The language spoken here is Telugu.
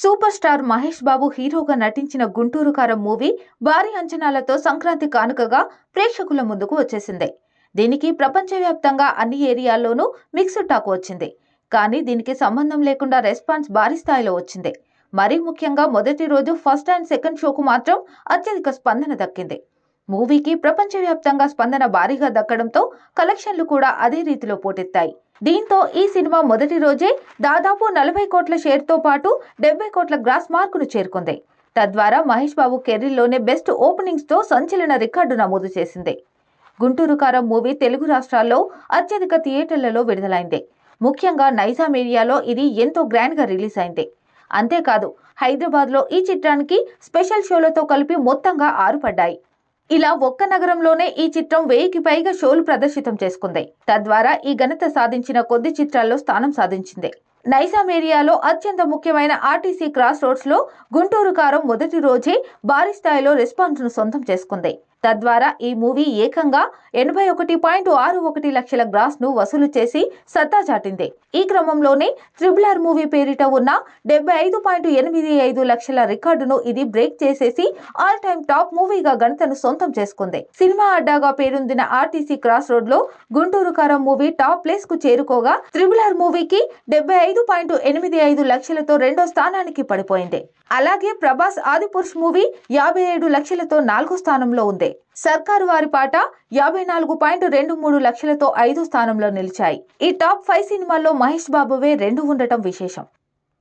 సూపర్ స్టార్ మహేష్ బాబు హీరోగా నటించిన గుంటూరు కారం మూవీ భారీ అంచనాలతో సంక్రాంతి కానుకగా ప్రేక్షకుల ముందుకు వచ్చేసింది. దీనికి ప్రపంచవ్యాప్తంగా అన్ని ఏరియాల్లోనూ మిక్స్డ్ టాక్ వచ్చింది. కానీ దీనికి సంబంధం లేకుండా రెస్పాన్స్ భారీ స్థాయిలో వచ్చింది. మరీ ముఖ్యంగా మొదటి రోజు ఫస్ట్ అండ్ సెకండ్ షోకు మాత్రం అత్యధిక స్పందన దక్కింది. మూవీకి ప్రపంచవ్యాప్తంగా స్పందన భారీగా దక్కడంతో కలెక్షన్లు కూడా అదే రీతిలో పోటెత్తాయి. దీంతో ఈ సినిమా మొదటి రోజే దాదాపు నలభై కోట్ల షేర్తో పాటు డెబ్బై కోట్ల గ్రాస్ మార్కును చేరుకుంది. తద్వారా మహేష్ బాబు కెరీర్లోనే బెస్ట్ ఓపెనింగ్స్తో సంచలన రికార్డు నమోదు చేసింది. గుంటూరు కారం మూవీ తెలుగు రాష్ట్రాల్లో అత్యధిక థియేటర్లలో విడుదలైంది. ముఖ్యంగా నైజాం ఏరియాలో ఇది ఎంతో గ్రాండ్గా రిలీజ్ అయింది. అంతేకాదు హైదరాబాద్లో ఈ చిత్రానికి స్పెషల్ షోలతో కలిపి మొత్తంగా ఆరు పడ్డాయి. ఇలా ఒక్క నగరంలోనే ఈ చిత్రం వెయ్యికి పైగా షోలు ప్రదర్శితం చేసుకుంది. తద్వారా ఈ ఘనత సాధించిన కొద్ది చిత్రాల్లో స్థానం సాధించింది. నైజాం ఏరియాలో అత్యంత ముఖ్యమైన ఆర్టీసీ క్రాస్ రోడ్స్లో గుంటూరు కారం మొదటి రోజే భారీ స్థాయిలో రెస్పాన్స్ను సొంతం చేసుకుంది. తద్వారా ఈ మూవీ ఏకంగా ఎనభై ఒకటి పాయింట్ ఆరు ఒకటి లక్షల గ్రాస్ను వసూలు చేసి సత్తా చాటింది. ఈ క్రమంలోనే త్రిబుల్ ఆర్ మూవీ పేరిట ఉన్న డెబ్బై ఐదు పాయింట్ ఎనిమిది ఐదు లక్షల రికార్డును ఇది బ్రేక్ చేసేసి ఆల్ టైమ్ టాప్ మూవీగా ఘనతను సొంతం చేసుకుంది. సినిమా అడ్డాగా పేరొందిన ఆర్టీసీ క్రాస్ రోడ్లో గుంటూరు కారం మూవీ టాప్ ప్లేస్కు చేరుకోగా త్రిబుల్ ఆర్ మూవీకి డెబ్బై ఐదు పాయింట్ ఎనిమిది ఐదు లక్షలతో రెండో స్థానానికి పడిపోయింది. అలాగే ప్రభాస్ ఆదిపురుష్ మూవీ యాభై ఏడు లక్షలతో నాలుగో స్థానంలో ఉంది. సర్కారు వారి పాట యాభై నాలుగు పాయింట్ రెండు మూడు లక్షలతో ఐదో స్థానంలో నిలిచాయి. ఈ టాప్ ఫైవ్ సినిమాల్లో మహేష్ బాబువే రెండు ఉండటం విశేషం.